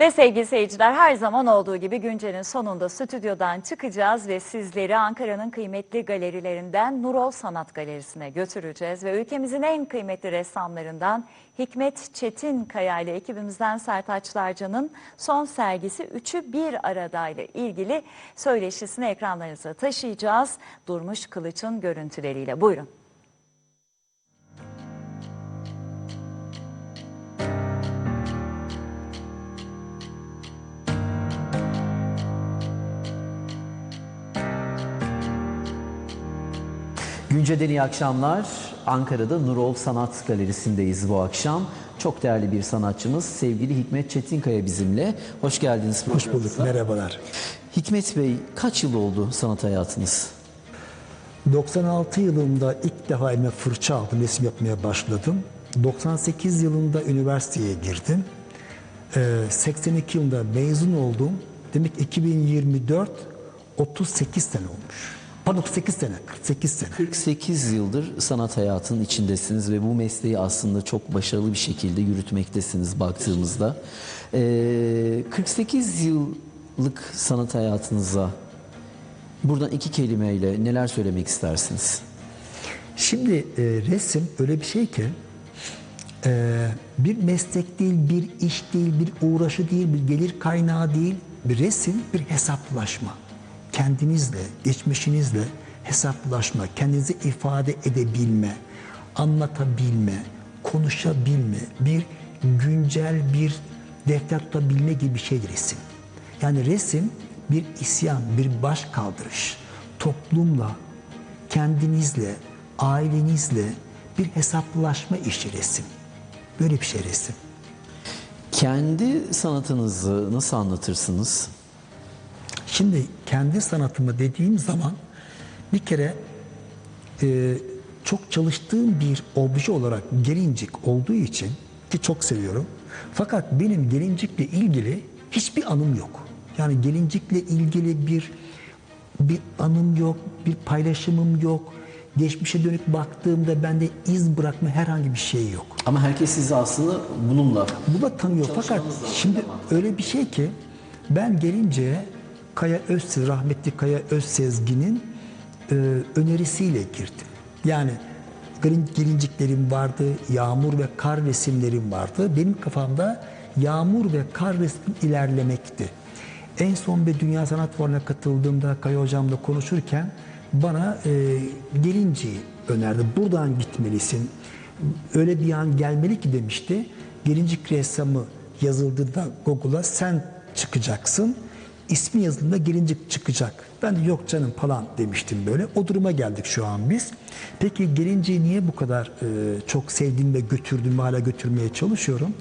Ve sevgili seyirciler her zaman olduğu gibi güncelin sonunda stüdyodan çıkacağız ve sizleri Ankara'nın kıymetli galerilerinden Nurol Sanat Galerisi'ne götüreceğiz. Ve ülkemizin en kıymetli ressamlarından Hikmet Çetinkaya ile ekibimizden Sertaç Larcan'ın son sergisi Üçü Bir Arada ile ilgili söyleşisini ekranlarınıza taşıyacağız. Durmuş Kılıç'ın görüntüleriyle. Buyurun. Günce'den iyi akşamlar. Ankara'da Nurol Sanat Galerisi'ndeyiz bu akşam. Çok değerli bir sanatçımız sevgili Hikmet Çetinkaya bizimle. Hoş geldiniz. Hoş bulduk, merhabalar. Hikmet Bey kaç yıl oldu sanat hayatınız? 96 yılında ilk defa elime fırça aldım, resim yapmaya başladım. 98 yılında üniversiteye girdim. Ee, 82 yılında mezun oldum. Demek ki 2024 38 sene olmuş. Pardon 48 sene, 48 sene. 48 yıldır sanat hayatının içindesiniz ve bu mesleği aslında çok başarılı bir şekilde yürütmektesiniz baktığımızda. Ee, 48 yıllık sanat hayatınıza buradan iki kelimeyle neler söylemek istersiniz? Şimdi e, resim öyle bir şey ki e, bir meslek değil, bir iş değil, bir uğraşı değil, bir gelir kaynağı değil. Bir resim bir hesaplaşma. Kendinizle, geçmişinizle hesaplaşma, kendinizi ifade edebilme, anlatabilme, konuşabilme, bir güncel bir defter tutabilme gibi bir şey resim. Yani resim bir isyan, bir baş kaldırış. Toplumla, kendinizle, ailenizle bir hesaplaşma işi resim. Böyle bir şey resim. Kendi sanatınızı nasıl anlatırsınız? Şimdi kendi sanatımı dediğim zaman bir kere e, çok çalıştığım bir obje olarak gelincik olduğu için ki çok seviyorum. Fakat benim gelincikle ilgili hiçbir anım yok. Yani gelincikle ilgili bir bir anım yok, bir paylaşımım yok. Geçmişe dönük baktığımda bende iz bırakma herhangi bir şey yok. Ama herkes sizi aslında bununla Bu da tanıyor fakat şimdi öyle bir şey ki ben gelince Kaya Özsez, rahmetli Kaya Özsezgin'in e, önerisiyle girdim. Yani gelin- gelinciklerim vardı, yağmur ve kar resimlerim vardı. Benim kafamda yağmur ve kar resmi ilerlemekti. En son bir Dünya Sanat Fuarı'na katıldığımda Kaya Hocam'la konuşurken bana e, gelinciyi önerdi. Buradan gitmelisin. Öyle bir an gelmeli ki demişti. Gelincik ressamı yazıldığında Google'a sen çıkacaksın. İsmi yazıldığında gelincik çıkacak. Ben yok canım falan demiştim böyle. O duruma geldik şu an biz. Peki gelinciyi niye bu kadar e, çok sevdim ve götürdüm ve hala götürmeye çalışıyorum?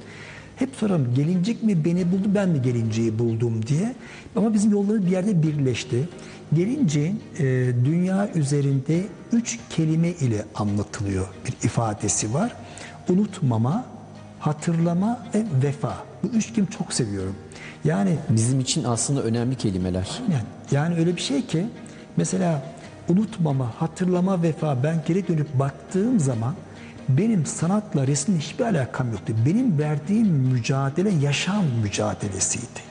Hep sorarım gelincik mi beni buldu ben mi gelinciyi buldum diye. Ama bizim yollarımız bir yerde birleşti. Gelinciğin e, dünya üzerinde üç kelime ile anlatılıyor bir ifadesi var. Unutmama, hatırlama ve vefa. Bu üç kelime çok seviyorum. Yani bizim için aslında önemli kelimeler. yani, yani öyle bir şey ki mesela unutmama, hatırlama, vefa ben geri dönüp baktığım zaman benim sanatla resmin hiçbir alakam yoktu. Benim verdiğim mücadele yaşam mücadelesiydi.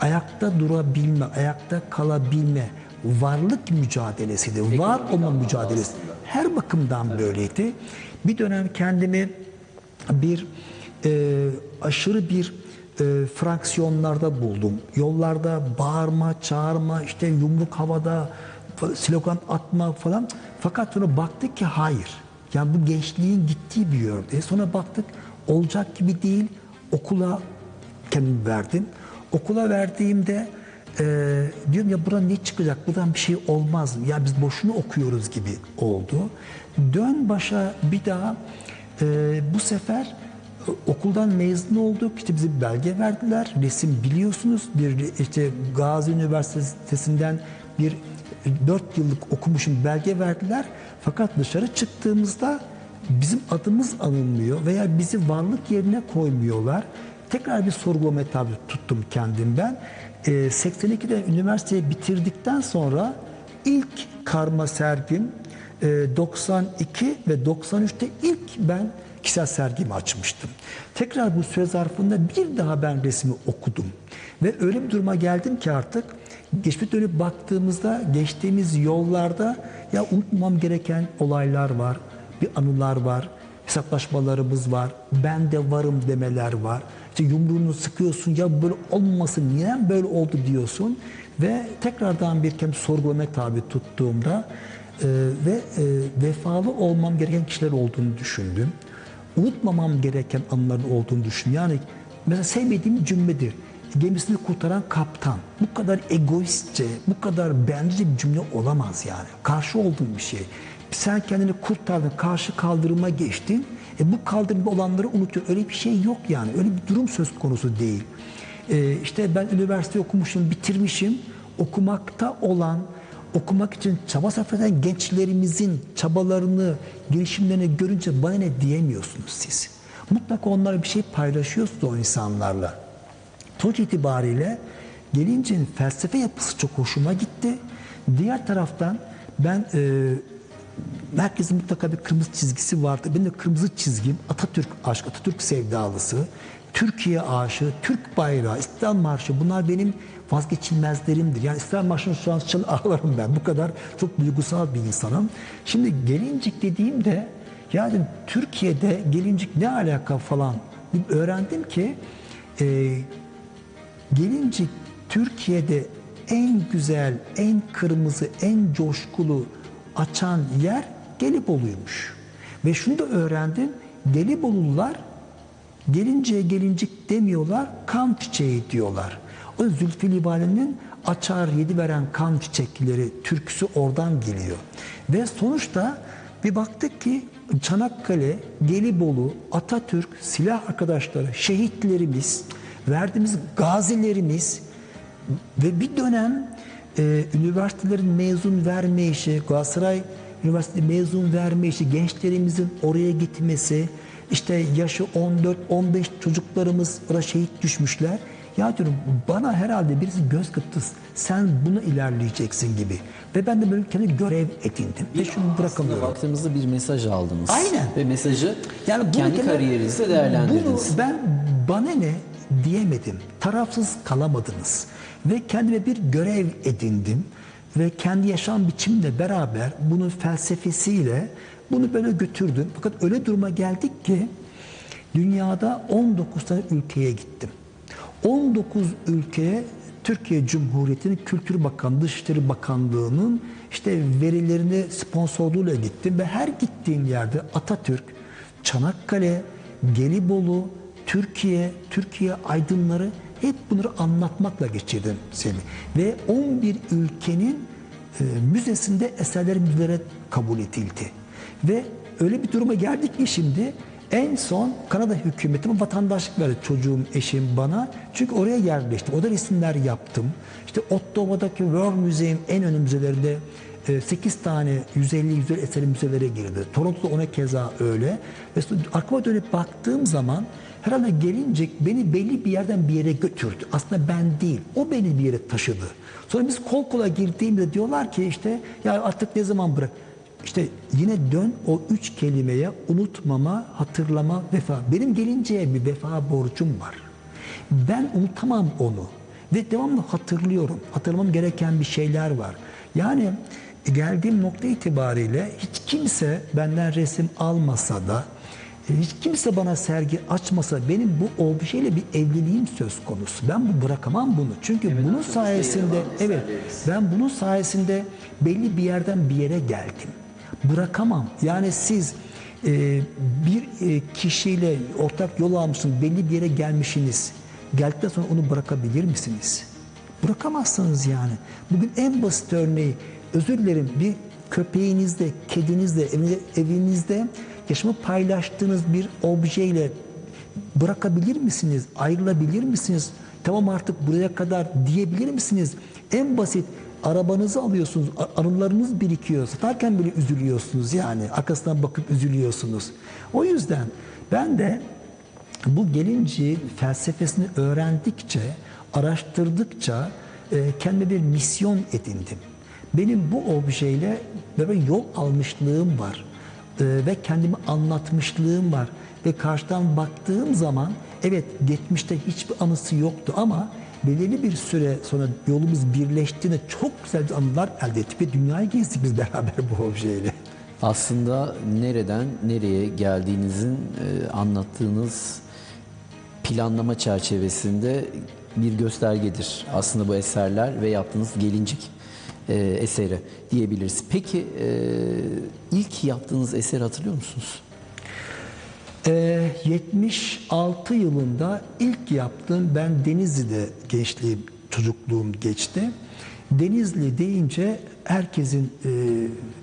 Ayakta durabilme, ayakta kalabilme, varlık mücadelesiydi. Var olma mücadelesi. Her bakımdan böyleydi. Bir dönem kendimi bir e, aşırı bir e, fraksiyonlarda buldum. Yollarda bağırma, çağırma, işte yumruk havada, slogan atma falan. Fakat sonra baktık ki hayır. Yani bu gençliğin gittiği bir yerde. Sonra baktık olacak gibi değil. Okula kendimi verdim. Okula verdiğimde e, diyorum ya buradan ne çıkacak? Buradan bir şey olmaz. Ya biz boşuna okuyoruz gibi oldu. Dön başa bir daha e, bu sefer okuldan mezun olduk. İşte bize bir belge verdiler. Resim biliyorsunuz. Bir işte Gazi Üniversitesi'nden bir 4 yıllık okumuşum belge verdiler. Fakat dışarı çıktığımızda bizim adımız anılmıyor veya bizi varlık yerine koymuyorlar. Tekrar bir sorgulamaya tabi tuttum kendimden. Ee, 82'de üniversiteyi bitirdikten sonra ilk karma sergim e, 92 ve 93'te ilk ben kişisel sergimi açmıştım. Tekrar bu süre zarfında bir daha ben resmi okudum. Ve öyle bir duruma geldim ki artık geçmiş dönüp baktığımızda geçtiğimiz yollarda ya unutmam gereken olaylar var, bir anılar var, hesaplaşmalarımız var, ben de varım demeler var. İşte yumruğunu sıkıyorsun ya böyle olmasın niye böyle oldu diyorsun ve tekrardan bir kez sorgulamaya tabi tuttuğumda e, ve e, vefalı olmam gereken kişiler olduğunu düşündüm. Unutmamam gereken anıların olduğunu düşündüm. Yani mesela sevmediğim cümledir. Gemisini kurtaran kaptan. Bu kadar egoistçe, bu kadar bencilce bir cümle olamaz yani. Karşı olduğum bir şey. Sen kendini kurtardın, karşı kaldırıma geçtin. E bu kaldırımda olanları unutuyor. Öyle bir şey yok yani. Öyle bir durum söz konusu değil. E, işte ben üniversite okumuşum, bitirmişim. Okumakta olan, okumak için çaba sarf eden gençlerimizin çabalarını, girişimlerini görünce bana ne diyemiyorsunuz siz. Mutlaka onlara bir şey paylaşıyorsunuz o insanlarla. Sonuç itibariyle Gelincik'in felsefe yapısı çok hoşuma gitti. Diğer taraftan ben e, herkesin mutlaka bir kırmızı çizgisi vardı. Benim de kırmızı çizgim Atatürk aşkı, Atatürk sevdalısı, Türkiye aşığı, Türk bayrağı, İstiklal Marşı bunlar benim vazgeçilmezlerimdir. Yani İstiklal Marşı'nı şu an çalı ağlarım ben. Bu kadar çok duygusal bir insanım. Şimdi Gelincik dediğimde yani Türkiye'de Gelincik ne alaka falan öğrendim ki e, Gelincik Türkiye'de en güzel, en kırmızı, en coşkulu açan yer Gelibolu'ymuş. Ve şunu da öğrendim. Gelibolulular gelinceye gelincik demiyorlar, kan çiçeği diyorlar. O Zülfü Livaneli'nin açar yedi veren kan çiçekleri türküsü oradan geliyor. Ve sonuçta bir baktık ki Çanakkale, Gelibolu, Atatürk, silah arkadaşları, şehitlerimiz, verdiğimiz gazilerimiz ve bir dönem e, üniversitelerin mezun verme işi, Galatasaray Üniversitesi mezun verme işi, gençlerimizin oraya gitmesi, işte yaşı 14-15 çocuklarımız orada şehit düşmüşler. Ya diyorum bana herhalde birisi göz kırptı. Sen bunu ilerleyeceksin gibi. Ve ben de böyle kendi görev edindim. Ve şunu bırakamıyorum. Baktığımızda bir mesaj aldınız. Aynen. Ve mesajı Yani bunu kendi kariyerinizde değerlendirdiniz. Bunu ben bana ne diyemedim. Tarafsız kalamadınız. Ve kendime bir görev edindim. Ve kendi yaşam biçimle beraber bunun felsefesiyle bunu böyle götürdüm. Fakat öyle duruma geldik ki dünyada 19 tane ülkeye gittim. 19 ülkeye Türkiye Cumhuriyeti'nin Kültür Bakanlığı, Dışişleri Bakanlığı'nın işte verilerini sponsorluğuyla gittim ve her gittiğim yerde Atatürk, Çanakkale, Gelibolu, Türkiye, Türkiye aydınları hep bunları anlatmakla geçirdim seni. Ve 11 ülkenin e, müzesinde eserler müzelere kabul edildi. Ve öyle bir duruma geldik ki şimdi en son Kanada hükümetime vatandaşlık verdi çocuğum, eşim bana. Çünkü oraya yerleştim. Orada resimler yaptım. İşte Ottawa'daki World Museum en önemli müzelerinde 8 tane 150-150 eseri müzelere girdi. Toronto'da ona keza öyle. Ve arkama dönüp baktığım zaman herhalde gelince beni belli bir yerden bir yere götürdü. Aslında ben değil, o beni bir yere taşıdı. Sonra biz kol kola girdiğimde diyorlar ki işte ya artık ne zaman bırak. İşte yine dön o üç kelimeye unutmama, hatırlama, vefa. Benim gelinceye bir vefa borcum var. Ben unutamam onu. Ve devamlı hatırlıyorum. Hatırlamam gereken bir şeyler var. Yani geldiğim nokta itibariyle hiç kimse benden resim almasa da e, hiç kimse bana sergi açmasa benim bu objeyle bir evliliğim söz konusu. Ben bu bırakamam bunu. Çünkü bunun sayesinde evet ben bunun sayesinde belli bir yerden bir yere geldim. Bırakamam. Yani siz e, bir e, kişiyle ortak yol almışsınız, belli bir yere gelmişsiniz. Geldikten sonra onu bırakabilir misiniz? Bırakamazsınız yani. Bugün en basit örneği, özür dilerim bir köpeğinizde, kedinizde, evinizde, evinizde yaşamı paylaştığınız bir objeyle bırakabilir misiniz? Ayrılabilir misiniz? Tamam artık buraya kadar diyebilir misiniz? En basit arabanızı alıyorsunuz, anılarınız birikiyor. Satarken bile üzülüyorsunuz yani. Arkasından bakıp üzülüyorsunuz. O yüzden ben de bu gelinci felsefesini öğrendikçe, araştırdıkça e, kendime bir misyon edindim. Benim bu objeyle böyle yol almışlığım var. E, ve kendimi anlatmışlığım var. ve karşıdan baktığım zaman evet geçmişte hiçbir anısı yoktu ama belirli bir süre sonra yolumuz birleştiğinde çok güzel anılar elde ettik ve dünyayı gezdik biz beraber bu objeyle. Aslında nereden nereye geldiğinizin e, anlattığınız planlama çerçevesinde bir göstergedir. Aslında bu eserler ve yaptığınız gelincik e, eseri diyebiliriz. Peki e, ilk yaptığınız eseri hatırlıyor musunuz? Ee, 76 yılında ilk yaptığım ben Denizli'de gençliğim, çocukluğum geçti. Denizli deyince herkesin e,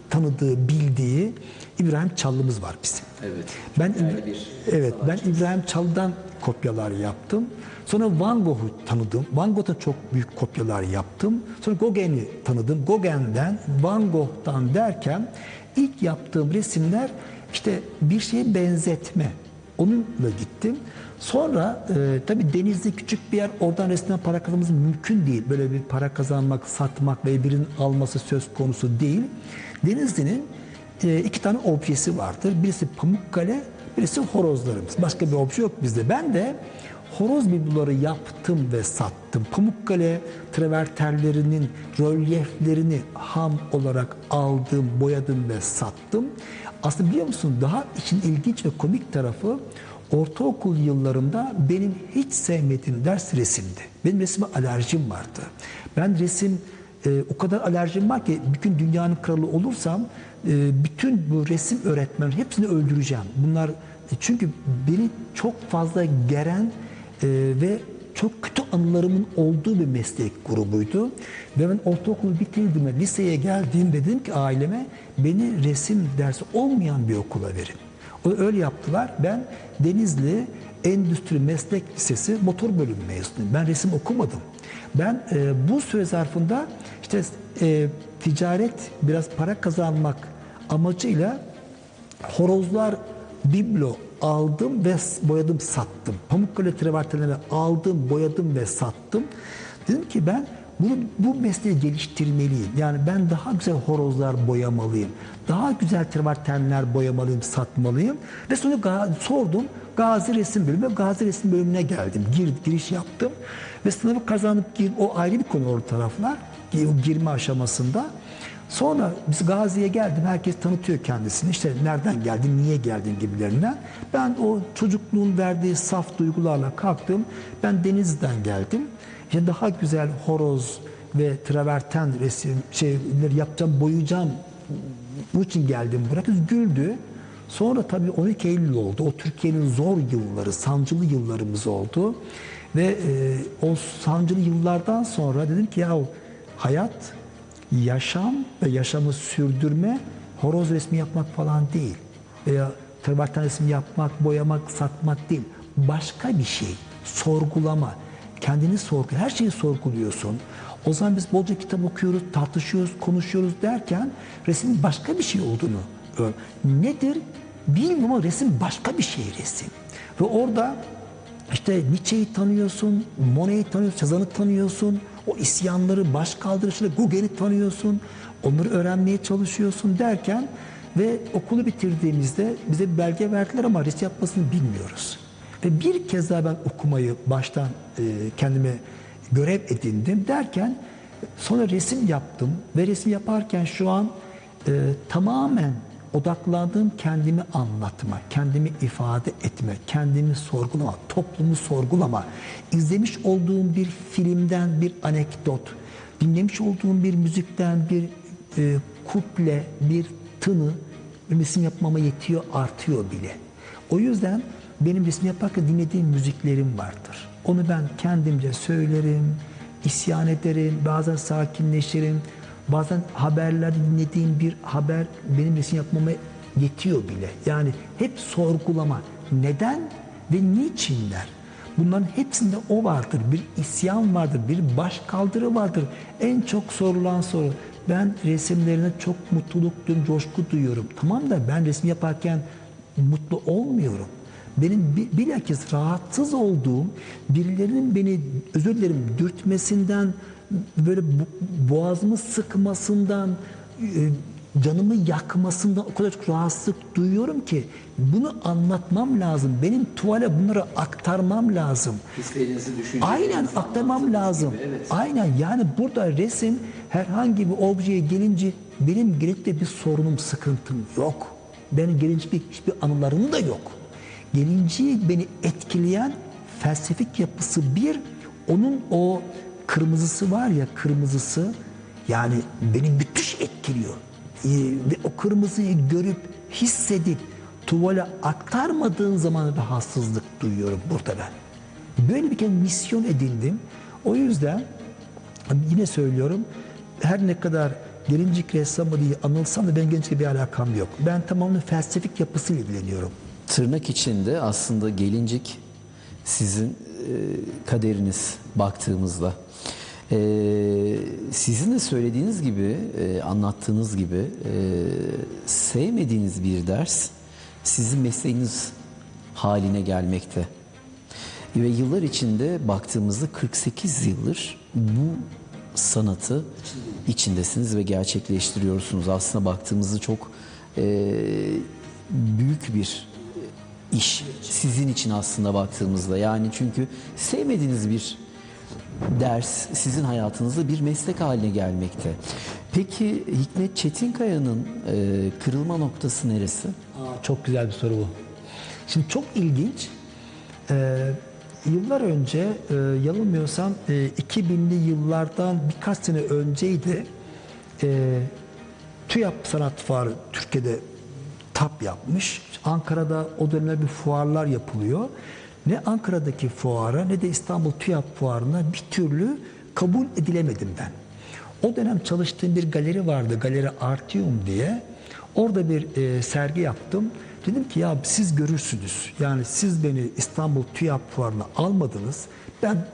tanıdığı, bildiği İbrahim Çallı'mız var bizim. Evet. Ben evet ben İbrahim Çallı'dan kopyalar yaptım. Sonra Van Gogh'u tanıdım. Van Gogh'tan çok büyük kopyalar yaptım. Sonra Gauguin'i tanıdım. Gauguin'den, Van Gogh'tan derken ilk yaptığım resimler işte bir şeye benzetme. Onunla gittim. Sonra e, tabii denizde küçük bir yer oradan resimden para kazanmamız mümkün değil. Böyle bir para kazanmak, satmak ve birinin alması söz konusu değil. Denizli'nin e, iki tane objesi vardır. Birisi Pamukkale, birisi horozlarımız. Başka bir obje yok bizde. Ben de horoz bibloları yaptım ve sattım. Pamukkale travertenlerinin rölyeflerini ham olarak aldım, boyadım ve sattım. Aslında biliyor musun daha için ilginç ve komik tarafı ortaokul yıllarımda benim hiç sevmediğim ders resimdi. Benim resime alerjim vardı. Ben resim e, o kadar alerjim var ki bir gün dünyanın kralı olursam e, bütün bu resim öğretmen hepsini öldüreceğim. Bunlar e, çünkü beni çok fazla geren e, ve çok kötü anılarımın olduğu bir meslek grubuydu. Ve ben ortaokulu bitirdiğimde liseye geldiğimde dedim ki aileme beni resim dersi olmayan bir okula verin. O öyle yaptılar. Ben Denizli Endüstri Meslek Lisesi motor bölümü mezunuyum. Ben resim okumadım. Ben e, bu süre zarfında işte e, ticaret biraz para kazanmak amacıyla horozlar biblo aldım ve boyadım sattım. Pamukkale travertenleri aldım, boyadım ve sattım. Dedim ki ben bunu bu mesleği geliştirmeliyim. Yani ben daha güzel horozlar boyamalıyım. Daha güzel travertenler boyamalıyım, satmalıyım. Ve sonra ga- sordum. Gazi Resim Bölümü. Gazi Resim Bölümüne geldim. Gir, giriş yaptım. Ve sınavı kazanıp gir, o ayrı bir konu o taraflar. Girme aşamasında. Sonra biz Gazi'ye geldim. Herkes tanıtıyor kendisini. İşte nereden geldin, niye geldin gibilerinden. Ben o çocukluğun verdiği saf duygularla kalktım. Ben Denizli'den geldim. İşte daha güzel horoz ve traverten resim şeyleri yapacağım, boyayacağım. Bu için geldim buraya. Güldü. Sonra tabii 12 Eylül oldu. O Türkiye'nin zor yılları, sancılı yıllarımız oldu. Ve e, o sancılı yıllardan sonra dedim ki ya hayat yaşam ve yaşamı sürdürme horoz resmi yapmak falan değil. Veya traverten resmi yapmak, boyamak, satmak değil. Başka bir şey. Sorgulama. Kendini sorgu. Her şeyi sorguluyorsun. O zaman biz bolca kitap okuyoruz, tartışıyoruz, konuşuyoruz derken resmin başka bir şey olduğunu. Nedir? Bilmiyorum ama resim başka bir şey resim. Ve orada işte Nietzsche'yi tanıyorsun, Monet'i tanıyorsun, Cezan'ı tanıyorsun, o isyanları, baş kaldırışları, Gauguin'i tanıyorsun, onları öğrenmeye çalışıyorsun derken ve okulu bitirdiğimizde bize bir belge verdiler ama resim yapmasını bilmiyoruz. Ve bir kez daha ben okumayı baştan e, kendime görev edindim derken sonra resim yaptım ve resim yaparken şu an e, tamamen odaklandığım kendimi anlatma, kendimi ifade etme, kendimi sorgulama, toplumu sorgulama, izlemiş olduğum bir filmden bir anekdot, dinlemiş olduğum bir müzikten bir e, kuple, bir tını resim yapmama yetiyor, artıyor bile. O yüzden benim resim yaparken dinlediğim müziklerim vardır. Onu ben kendimce söylerim, isyan ederim, bazen sakinleşirim. Bazen haberlerde dinlediğim bir haber benim resim yapmama yetiyor bile. Yani hep sorgulama. Neden ve niçinler? Bunların hepsinde o vardır. Bir isyan vardır, bir baş kaldırı vardır. En çok sorulan soru. Ben resimlerine çok mutluluk coşku duyuyorum. Tamam da ben resim yaparken mutlu olmuyorum. Benim bi- bilakis rahatsız olduğum birilerinin beni özür dilerim dürtmesinden böyle bo- boğazımı sıkmasından e, canımı yakmasından o kadar çok rahatsızlık duyuyorum ki bunu anlatmam lazım. Benim tuvale bunları aktarmam lazım. Hislerinizi, Aynen aktarmam lazım. Aynen yani burada resim herhangi bir objeye gelince benim gelince bir sorunum, sıkıntım yok. Benim gelince bir, hiçbir anılarım da yok. Gelinciyi beni etkileyen felsefik yapısı bir, onun o kırmızısı var ya kırmızısı yani beni müthiş etkiliyor. Ee, ve o kırmızıyı görüp hissedip tuvale aktarmadığın zaman rahatsızlık duyuyorum burada ben. Böyle bir kere misyon edindim. O yüzden yine söylüyorum her ne kadar gelincik ressamı diye anılsam da ben gençle bir alakam yok. Ben tamamen felsefik yapısıyla ilgileniyorum. Tırnak içinde aslında gelincik sizin e, kaderiniz baktığımızda. E, sizin de söylediğiniz gibi, e, anlattığınız gibi e, sevmediğiniz bir ders sizin mesleğiniz haline gelmekte. Ve yıllar içinde baktığımızda 48 yıldır bu sanatı içindesiniz ve gerçekleştiriyorsunuz. Aslında baktığımızda çok e, büyük bir iş sizin için aslında baktığımızda. Yani çünkü sevmediğiniz bir ders sizin hayatınızda bir meslek haline gelmekte. Peki Hikmet Çetinkaya'nın e, kırılma noktası neresi? Aa, çok güzel bir soru bu. Şimdi çok ilginç. Ee, yıllar önce e, yanılmıyorsam e, 2000'li yıllardan birkaç sene önceydi. E, TÜYAP Sanat Fuarı Türkiye'de TAP yapmış. Ankara'da o dönemler bir fuarlar yapılıyor. Ne Ankara'daki fuara ne de İstanbul TÜYAP Fuarı'na bir türlü kabul edilemedim ben. O dönem çalıştığım bir galeri vardı, Galeri Artium diye. Orada bir e, sergi yaptım. Dedim ki ya siz görürsünüz. Yani siz beni İstanbul TÜYAP Fuarı'na almadınız. Ben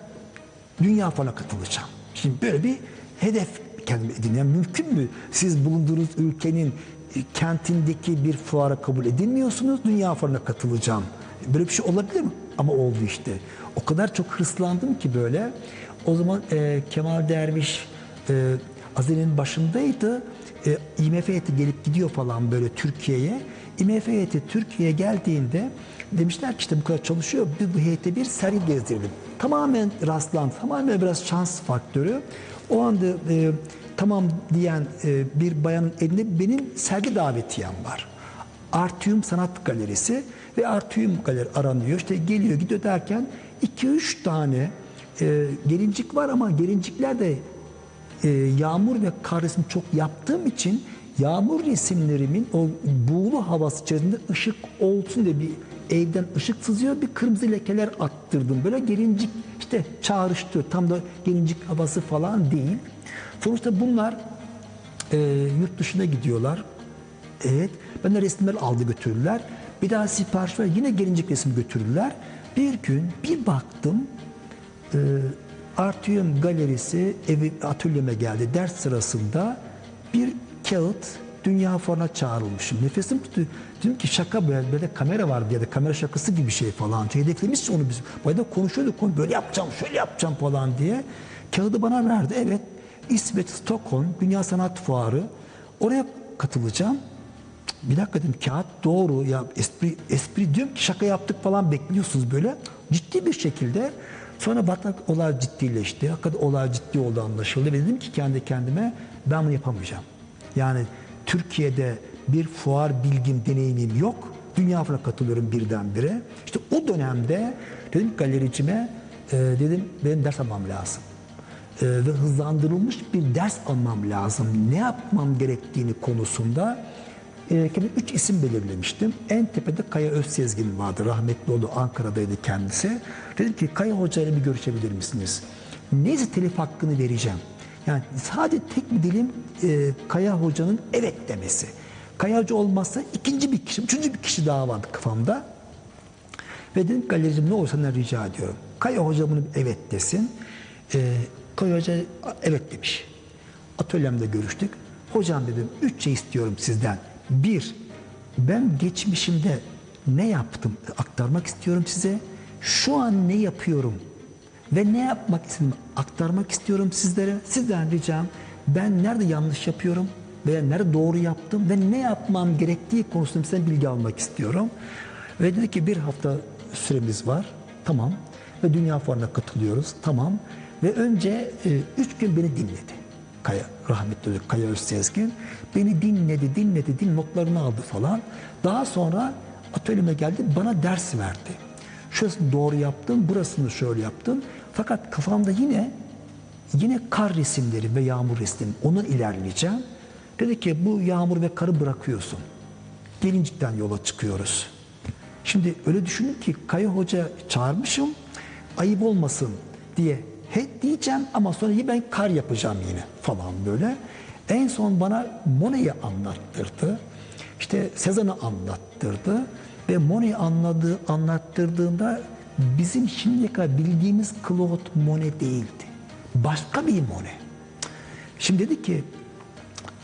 dünya fuarına katılacağım. Şimdi böyle bir hedef kendime edin. Yani mümkün mü? Siz bulunduğunuz ülkenin e, kentindeki bir fuara kabul edilmiyorsunuz. Dünya fuarına katılacağım. Böyle bir şey olabilir mi? Ama oldu işte. O kadar çok hırslandım ki böyle. O zaman e, Kemal Derviş e, Azeli'nin başındaydı. E, IMF heyeti gelip gidiyor falan böyle Türkiye'ye. IMF heyeti Türkiye'ye geldiğinde demişler ki işte bu kadar çalışıyor. Biz bu heyete bir sergi gezdirelim. Tamamen rastlantı, tamamen biraz şans faktörü. O anda e, tamam diyen e, bir bayanın elinde benim sergi davetiyem var. Artium Sanat Galerisi ve Artium Galeri aranıyor. İşte geliyor gidiyor derken 2-3 tane e, gelincik var ama gelincikler de e, yağmur ve kar resmi çok yaptığım için yağmur resimlerimin o buğulu havası içerisinde ışık olsun diye bir evden ışık sızıyor bir kırmızı lekeler attırdım. Böyle gelincik işte çağrıştırıyor. Tam da gelincik havası falan değil. Sonuçta bunlar e, yurt dışına gidiyorlar. Evet. Ben de resimleri aldı götürürler. Bir daha sipariş ver yine gelincik resim götürürler. Bir gün bir baktım e, Artium Galerisi evi atölyeme geldi. Ders sırasında bir kağıt dünya fuarına çağrılmışım. Nefesim tuttu. Dedim ki şaka böyle, böyle kamera vardı ya da kamera şakası gibi şey falan. Hedeflemiş onu biz. Bayda konuşuyorduk. konu Böyle yapacağım, şöyle yapacağım falan diye. Kağıdı bana verdi. Evet. İsveç, Stockholm Dünya Sanat Fuarı. Oraya katılacağım. Bir dakika dedim kağıt doğru ya espri, espri diyorum ki şaka yaptık falan bekliyorsunuz böyle. Ciddi bir şekilde sonra baktık olay ciddileşti. Hakikaten olay ciddi oldu anlaşıldı ve dedim ki kendi kendime ben bunu yapamayacağım. Yani Türkiye'de bir fuar bilgim, deneyimim yok. Dünya fuarına katılıyorum birdenbire. İşte o dönemde dedim galericime e, dedim benim ders almam lazım. E, ve hızlandırılmış bir ders almam lazım. Ne yapmam gerektiğini konusunda e, kendime üç isim belirlemiştim. En tepede Kaya Özsezgin vardı. Rahmetli oldu. Ankara'daydı kendisi. Dedim ki Kaya Hoca ile bir görüşebilir misiniz? Neyse telif hakkını vereceğim. Yani sadece tek bir dilim e, Kaya Hoca'nın evet demesi. Kaya Hoca olmazsa ikinci bir kişi, üçüncü bir kişi daha vardı kafamda. Ve dedim galericim ne olursa senden rica ediyorum. Kaya Hoca bunu evet desin. Ee, Kaya Hoca evet demiş. Atölyemde görüştük. Hocam dedim üç şey istiyorum sizden. Bir, ben geçmişimde ne yaptım aktarmak istiyorum size. Şu an ne yapıyorum ve ne yapmak istedim aktarmak istiyorum sizlere. Sizden ricam ben nerede yanlış yapıyorum veya nerede doğru yaptım ve ne yapmam gerektiği konusunda sizden bilgi almak istiyorum. Ve dedi ki bir hafta süremiz var. Tamam. Ve Dünya Fuarı'na katılıyoruz. Tamam. Ve önce e, üç gün beni dinledi. Kaya, rahmetli öldü Kaya Özsezgin. Beni dinledi, dinledi, din notlarını aldı falan. Daha sonra atölyeme geldi, bana ders verdi. Şurasını doğru yaptım, burasını şöyle yaptım. Fakat kafamda yine yine kar resimleri ve yağmur resimleri. Ona ilerleyeceğim. Dedi ki bu yağmur ve karı bırakıyorsun. Gelincikten yola çıkıyoruz. Şimdi öyle düşünün ki Kaya Hoca çağırmışım, ayıp olmasın diye he diyeceğim ama sonra ben kar yapacağım yine falan böyle. En son bana Monet'i anlattırdı. İşte Sezan'ı anlattırdı ve Monet'i anladığı, anlattırdığında bizim şimdiye kadar bildiğimiz Claude Monet değildi. Başka bir Monet. Şimdi dedi ki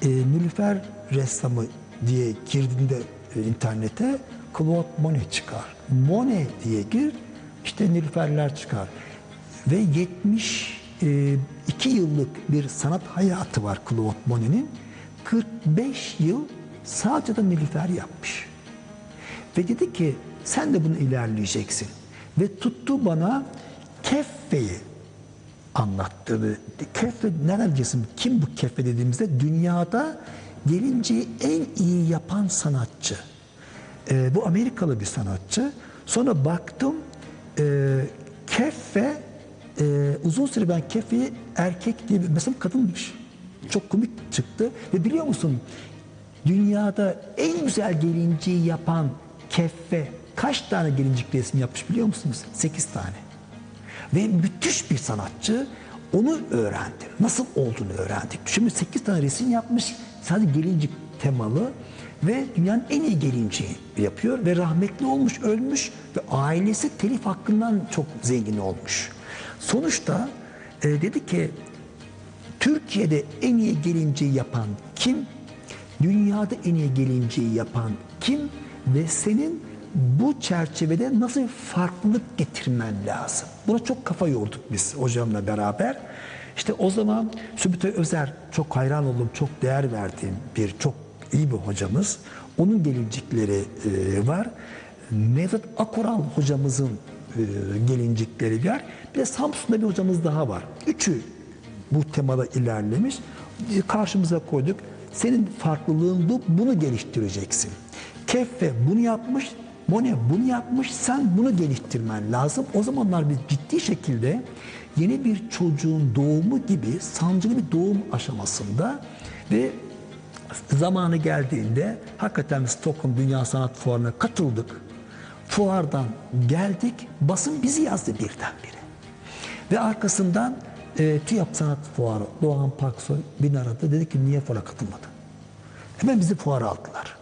e, Nülüfer ressamı diye girdiğinde e, internete Claude Monet çıkar. Monet diye gir işte Nülüferler çıkar. Ve 72 yıllık bir sanat hayatı var Claude Monet'in. 45 yıl sadece de Nülüfer yapmış. Ve dedi ki sen de bunu ilerleyeceksin. Ve tuttu bana Keffe'yi anlattırdı. Keffe nereden diyeceksin? Kim bu Keffe dediğimizde dünyada gelinceyi en iyi yapan sanatçı. Ee, bu Amerikalı bir sanatçı. Sonra baktım e, Keffe e, uzun süre ben Keffe'yi erkek diye mesela kadınmış. Çok komik çıktı. Ve biliyor musun dünyada en güzel gelinciği yapan Keffe kaç tane gelincik resim yapmış biliyor musunuz? 8 tane. Ve müthiş bir sanatçı onu öğrendi. Nasıl olduğunu öğrendik. Şimdi 8 tane resim yapmış. Sadece gelincik temalı ve dünyanın en iyi gelinciği yapıyor ve rahmetli olmuş, ölmüş ve ailesi telif hakkından çok zengin olmuş. Sonuçta e, dedi ki Türkiye'de en iyi gelinciği yapan kim? Dünyada en iyi gelinciği yapan kim? Ve senin bu çerçevede nasıl bir farklılık getirmen lazım? Buna çok kafa yorduk biz hocamla beraber. İşte o zaman Sübütay Özer çok hayran olduğum, çok değer verdiğim bir çok iyi bir hocamız. Onun gelincikleri e, var. Nevzat Akoral hocamızın e, gelincikleri var. Bir de Samsun'da bir hocamız daha var. Üçü bu temada ilerlemiş. E, Karşımıza koyduk. Senin farklılığın bu, bunu geliştireceksin. Keffe bunu yapmış, Monet bunu yapmış, sen bunu geliştirmen lazım. O zamanlar biz ciddi şekilde yeni bir çocuğun doğumu gibi sancılı bir doğum aşamasında ve zamanı geldiğinde hakikaten Stockholm Dünya Sanat Fuarı'na katıldık. Fuardan geldik, basın bizi yazdı birdenbire. Ve arkasından e, TÜYAP Sanat Fuarı, Doğan Paksoy beni aradı. Dedi ki niye fuara katılmadın? Hemen bizi fuara aldılar.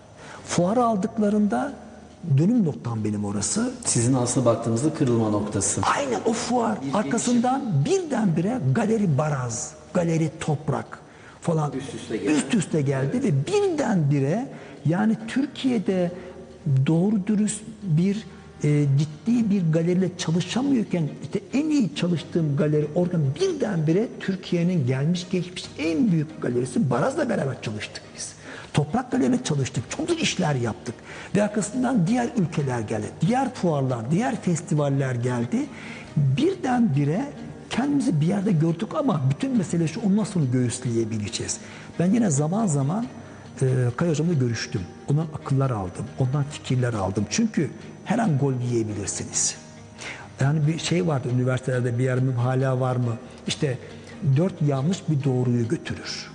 Fuara aldıklarında dönüm noktam benim orası. Sizin aslında baktığımızda kırılma noktası. Aynen o fuar. Arkasından birdenbire galeri baraz, galeri toprak falan Üst üste geldi. üst üste geldi ve birdenbire yani Türkiye'de doğru dürüst bir e, ciddi bir galeriyle çalışamıyorken işte en iyi çalıştığım galeri oradan birdenbire Türkiye'nin gelmiş geçmiş en büyük galerisi Baraz'la beraber çalıştık biz. Toprak Galeri'ne çalıştık. Çok işler yaptık. Ve arkasından diğer ülkeler geldi. Diğer fuarlar, diğer festivaller geldi. Birdenbire kendimizi bir yerde gördük ama bütün mesele şu onu nasıl göğüsleyebileceğiz. Ben yine zaman zaman e, Kaya Hocam'la görüştüm. Ondan akıllar aldım. Ondan fikirler aldım. Çünkü her an gol yiyebilirsiniz. Yani bir şey vardı üniversitelerde bir yerim hala var mı? İşte dört yanlış bir doğruyu götürür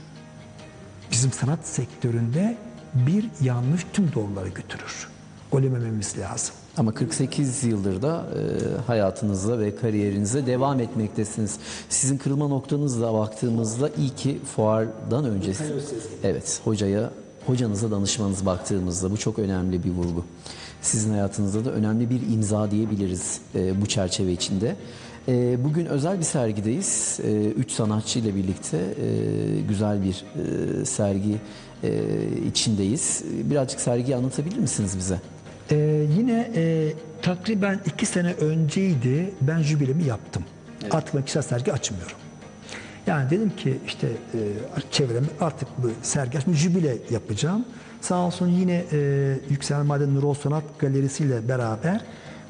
bizim sanat sektöründe bir yanlış tüm doğruları götürür. Gol yemememiz lazım. Ama 48 yıldır da e, hayatınızda ve kariyerinize devam etmektesiniz. Sizin kırılma noktanızla baktığımızda iyi ki fuardan öncesi. Evet, hocaya, hocanıza danışmanız baktığımızda bu çok önemli bir vurgu. Sizin hayatınızda da önemli bir imza diyebiliriz e, bu çerçeve içinde. E, bugün özel bir sergideyiz. E, üç sanatçı ile birlikte e, güzel bir e, sergi e, içindeyiz. Birazcık sergiyi anlatabilir misiniz bize? Ee, yine e, takriben iki sene önceydi ben jübilemi yaptım. Artık ben kişisel sergi açmıyorum. Yani dedim ki işte e, çevreme artık bu sergi açma jübile yapacağım. Sağ olsun yine e, Yüksel Maden Nurol Sanat Galerisi ile beraber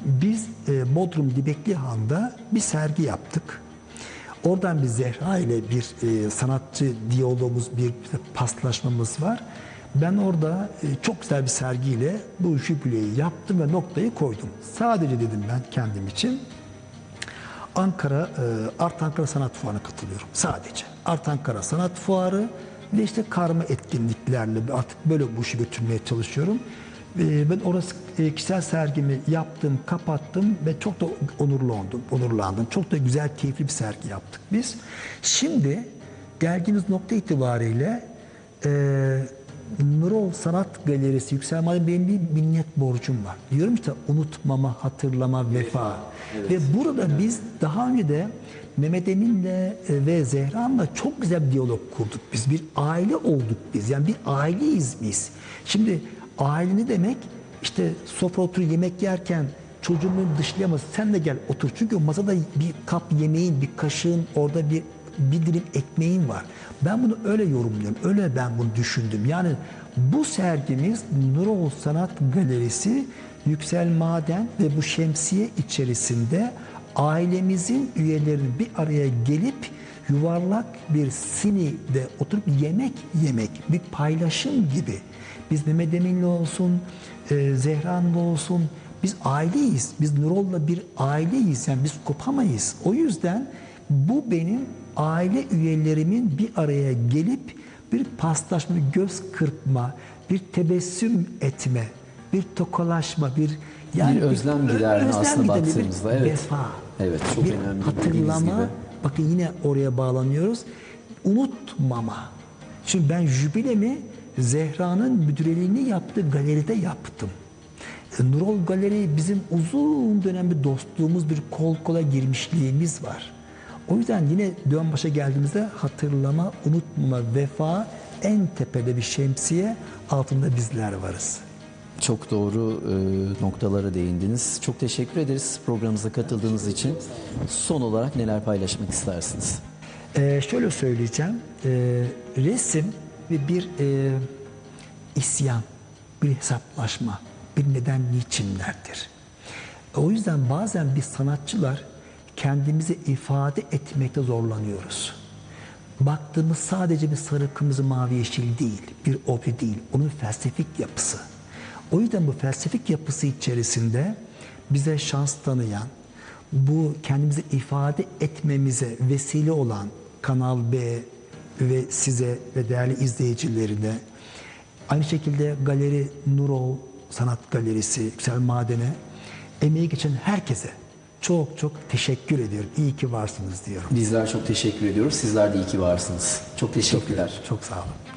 biz e, Bodrum Dibekli Han'da bir sergi yaptık. Oradan bir Zehra ile bir e, sanatçı diyalogumuz, bir paslaşmamız var. Ben orada e, çok güzel bir sergiyle bu jübileyi yaptım ve noktayı koydum. Sadece dedim ben kendim için Ankara, e, Art Ankara Sanat Fuarı'na katılıyorum. Sadece. Art Ankara Sanat Fuarı ve işte karma etkinliklerle artık böyle bu işi götürmeye çalışıyorum. E, Ben orası kişisel sergimi yaptım, kapattım ve çok da onurlandım. onurlandım. Çok da güzel, keyifli bir sergi yaptık biz. Şimdi geldiğimiz nokta itibariyle Nurol Sanat Galerisi Yüksel Maden benim bir minnet borcum var. Diyorum işte unutmama, hatırlama, vefa. Ve burada biz daha önce de Mehmet Emin'le e, ve Zehra'nla çok güzel bir diyalog kurduk biz. Bir aile olduk biz. Yani bir aileyiz biz. Şimdi aile ne demek? İşte sofra otur yemek yerken çocuğumu dışlayamaz. Sen de gel otur. Çünkü masada bir kap yemeğin, bir kaşığın, orada bir bir dilim ekmeğin var. Ben bunu öyle yorumluyorum. Öyle ben bunu düşündüm. Yani bu sergimiz Nurol Sanat Galerisi Yüksel Maden ve bu şemsiye içerisinde ailemizin üyelerinin bir araya gelip yuvarlak bir sinide oturup yemek yemek, bir paylaşım gibi. Biz Mehmet Emin'le olsun, e, Zehra'n'la olsun, biz aileyiz. Biz Nurol'la bir aileyiz. Yani biz kopamayız. O yüzden bu benim aile üyelerimin bir araya gelip bir paslaşma, bir göz kırpma, bir tebessüm etme, bir tokalaşma, bir Bir özlem giderme aslında baktığımızda, evet. Vefa. Evet, çok bir önemli, Hatırlama. gibi. Bakın yine oraya bağlanıyoruz. Unutmama. Şimdi ben jübilemi Zehra'nın müdüreliğini yaptığı galeride yaptım. E, Nurol Galeri bizim uzun dönem bir dostluğumuz, bir kol kola girmişliğimiz var. O yüzden yine dön başa geldiğimizde hatırlama, unutmama, vefa en tepede bir şemsiye altında bizler varız. Çok doğru e, noktalara değindiniz. Çok teşekkür ederiz programımıza katıldığınız için. Son olarak neler paylaşmak istersiniz? Ee, şöyle söyleyeceğim. Ee, resim ve bir e, isyan, bir hesaplaşma, bir neden niçinlerdir. O yüzden bazen biz sanatçılar kendimizi ifade etmekte zorlanıyoruz. Baktığımız sadece bir sarı, kırmızı, mavi, yeşil değil, bir obje değil. Onun felsefik yapısı. O yüzden bu felsefik yapısı içerisinde bize şans tanıyan, bu kendimizi ifade etmemize vesile olan Kanal B ve size ve değerli izleyicilerine aynı şekilde Galeri Nurol Sanat Galerisi Yüksel Maden'e emeği geçen herkese çok çok teşekkür ediyorum. İyi ki varsınız diyorum. Bizler çok teşekkür ediyoruz. Sizler de iyi ki varsınız. Çok teşekkürler. Çok sağ olun.